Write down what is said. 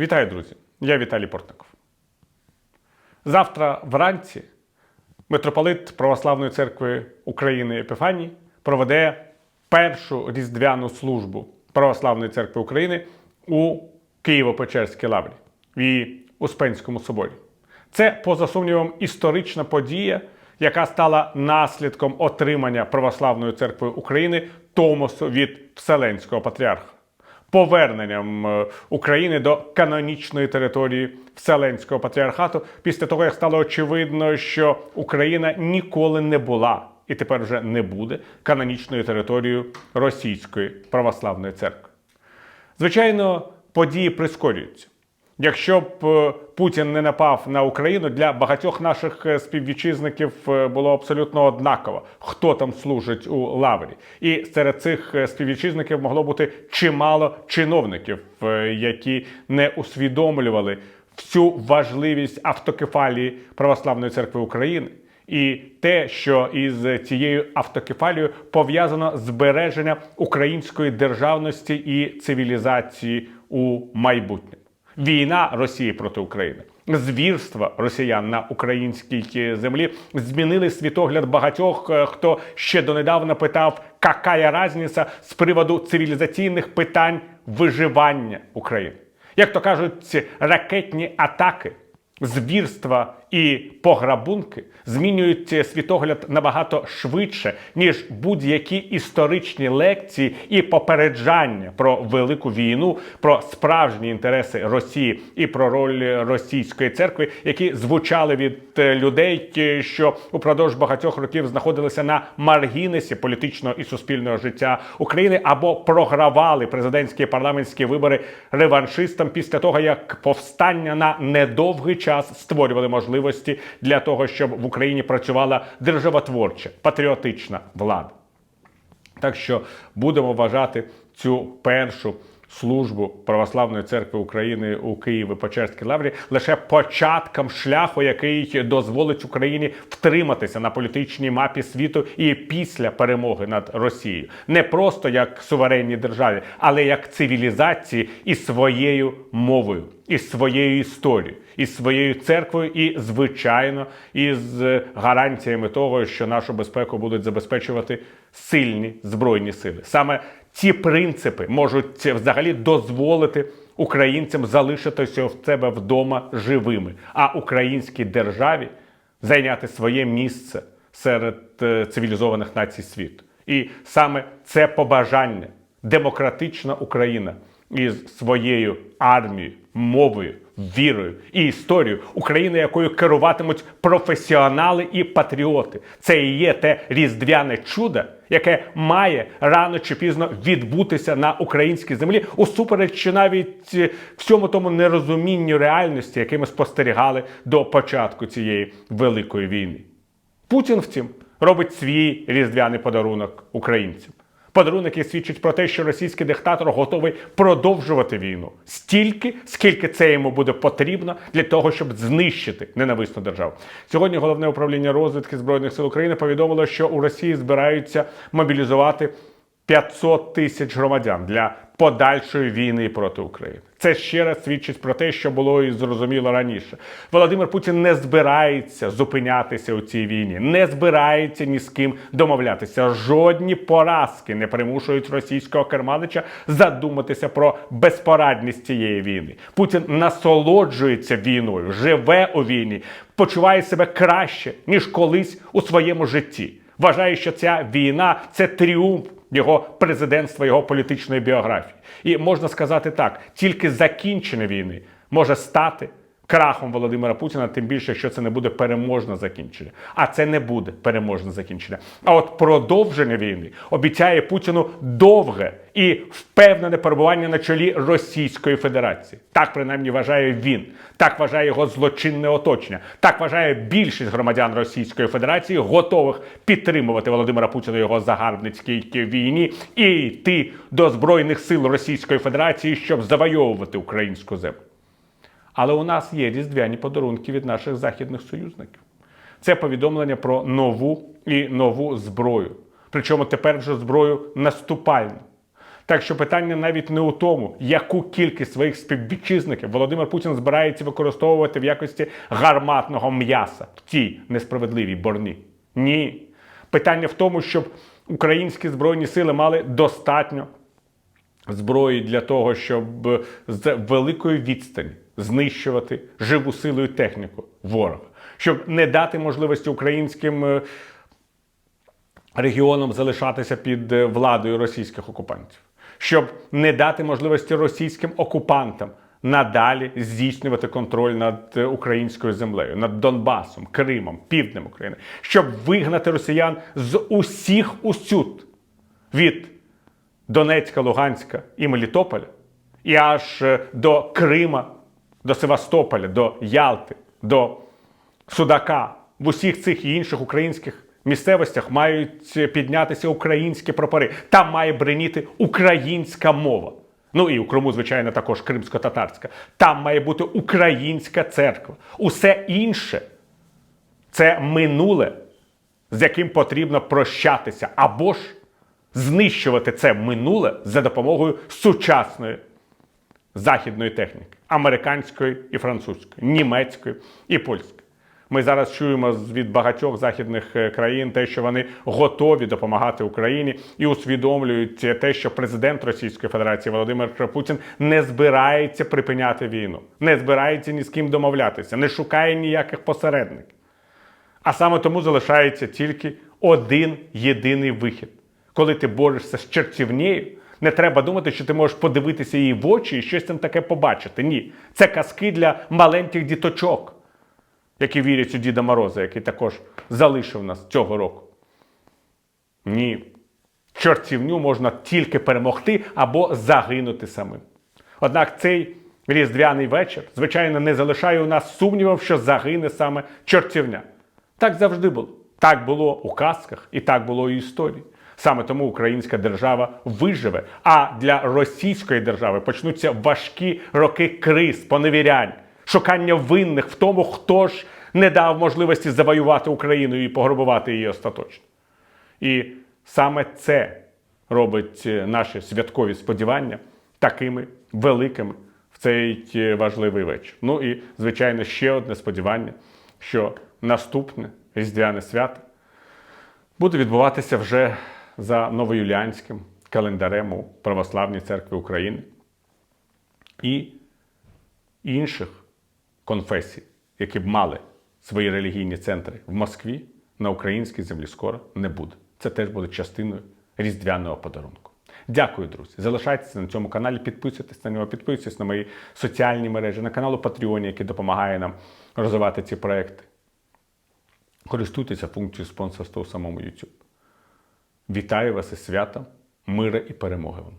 Вітаю, друзі! Я Віталій Портников. Завтра вранці митрополит Православної церкви України Епіфаній проведе першу різдвяну службу Православної церкви України у Києво-Печерській лаврі і Успенському соборі. Це, поза сумнівом, історична подія, яка стала наслідком отримання Православної церкви України Томосу від Вселенського патріарха поверненням е, України до канонічної території Вселенського патріархату після того, як стало очевидно, що Україна ніколи не була і тепер вже не буде канонічною територією Російської православної церкви. Звичайно, події прискорюються. Якщо б е, Путін не напав на Україну, для багатьох наших е, співвітчизників е, було абсолютно однаково, хто там служить у лаврі. І серед цих співвітчизників могло бути чимало чиновників, які не усвідомлювали всю важливість автокефалії Православної церкви України. І те, що із цією автокефалією пов'язано збереження української державності і цивілізації у майбутньому. Війна Росії проти України, звірства росіян на українській землі змінили світогляд багатьох, е, хто ще донедавна питав, какая різниця з приводу цивілізаційних питань виживання України. Як то кажуть, ракетні атаки, звірства і пограбунки змінюють світогляд набагато швидше, ніж будь-які історичні лекції і попереджання про велику війну, про справжні інтереси Росії і про роль російської церкви, які звучали від е, людей, е, що упродовж багатьох років знаходилися на маргінесі політичного і суспільного життя України або програвали президентські і парламентські вибори реваншистам після того, як повстання на недовгий час створювали можливості для того, щоб в Україні працювала державотворча патріотична влада. Так що будемо вважати цю першу службу Православної церкви України у Києві Печерській лаврі лише початком шляху, який дозволить Україні втриматися на політичній мапі світу і після перемоги над Росією, не просто як суверенній державі, але як цивілізації і своєю мовою, і своєю історією, і своєю церквою, і звичайно, із гарантіями того, що нашу безпеку будуть забезпечувати сильні збройні сили. Саме ці принципи можуть взагалі дозволити українцям залишитися в себе вдома живими, а українській державі зайняти своє місце серед е, цивілізованих націй світу. І саме це побажання демократична Україна із своєю армією, мовою, вірою і історією України, якою керуватимуть професіонали і патріоти. Це і є те різдвяне чудо, яке має рано чи пізно відбутися на українській землі, усупереч чи навіть е, всьому тому нерозумінню реальності, яке ми спостерігали до початку цієї великої війни. Путін, втім, робить свій різдвяний подарунок українцям. Подарунок, який свідчить про те, що російський диктатор готовий продовжувати війну стільки, скільки це йому буде потрібно для того, щоб знищити ненависну державу. Сьогодні головне управління розвідки збройних сил України повідомило, що у Росії збираються мобілізувати 500 тисяч громадян для подальшої війни проти України. Це ще раз свідчить про те, що було і зрозуміло раніше. Володимир Путін не збирається зупинятися у цій війні, не збирається ні з ким домовлятися. Жодні поразки не примушують російського керманича задуматися про безпорадність цієї війни. Путін насолоджується війною, живе у війні, почуває себе краще ніж колись у своєму житті. Вважає, що ця війна це тріумф його президентства, його політичної біографії. І можна сказати так: тільки закінчення війни може стати крахом Володимира Путіна, тим більше, що це не буде переможне закінчення. А це не буде переможне закінчення. А от продовження війни обіцяє Путіну довге і впевнене перебування на чолі Російської Федерації. Так принаймні вважає він. Так вважає його злочинне оточення. Так вважає більшість громадян Російської Федерації, готових підтримувати Володимира Путіна його загарбницькій війні і йти до збройних сил Російської Федерації, щоб завойовувати українську землю. Але у нас є різдвяні подарунки від наших західних союзників. Це повідомлення про нову і нову зброю. Причому тепер вже зброю наступальну. Так що питання навіть не у тому, яку кількість своїх співвітчизників Володимир Путін збирається використовувати в якості гарматного м'яса в тій несправедливій борні. Ні. Питання в тому, щоб українські збройні сили мали достатньо зброї для того, щоб з великої відстані знищувати живу силу і техніку ворога, щоб не дати можливості українським е, регіонам залишатися під е, владою російських окупантів, щоб не дати можливості російським окупантам надалі здійснювати контроль над е, українською землею, над Донбасом, Кримом, Півднем України, щоб вигнати росіян з усіх усюд від Донецька, Луганська і Мелітополя, і аж е, до Крима, до Севастополя, до Ялти, до Судака, в усіх цих і інших українських місцевостях мають піднятися українські прапори. Там має бреніти українська мова. Ну і у Криму, звичайно, також кримсько-татарська. Там має бути українська церква. Усе інше це минуле, з яким потрібно прощатися, або ж знищувати це минуле за допомогою сучасної західної техніки американської і французької, німецької і польської. Ми зараз чуємо від багатьох західних е, країн те, що вони готові допомагати Україні і усвідомлюють те, що президент Російської Федерації Володимир Путін не збирається припиняти війну, не збирається ні з ким домовлятися, не шукає ніяких посередників. А саме тому залишається тільки один єдиний вихід. Коли ти борешся з чертівнею, не треба думати, що ти можеш подивитися їй в очі і щось там таке побачити. Ні, це казки для маленьких діточок, які вірять у Діда Мороза, який також залишив нас цього року. Ні. Чортівню можна тільки перемогти або загинути самим. Однак цей різдвяний вечір, звичайно, не залишає у нас сумнівів, що загине саме чортівня. Так завжди було. Так було у казках і так було у історії. Саме тому українська держава виживе, а для російської держави почнуться важкі роки криз, поневірянь, шукання винних в тому, хто ж не дав можливості завоювати Україну і пограбувати її остаточно. І саме це робить е, наші святкові сподівання такими великими в цей е, важливий вечір. Ну і, звичайно, ще одне сподівання, що наступне різдвяне свято буде відбуватися вже за новоюліанським календарем у Православній церкві України і інших конфесій, які б мали свої релігійні центри в Москві, на українській землі скоро не буде. Це теж буде частиною різдвяного подарунку. Дякую, друзі. Залишайтеся на цьому каналі, підписуйтесь на нього, підписуйтесь на мої соціальні мережі, на канал у Patreon, який допомагає нам розвивати ці проекти. Користуйтеся функцією спонсорства у самому YouTube. Вітаю вас із святом, мира і перемоги вам!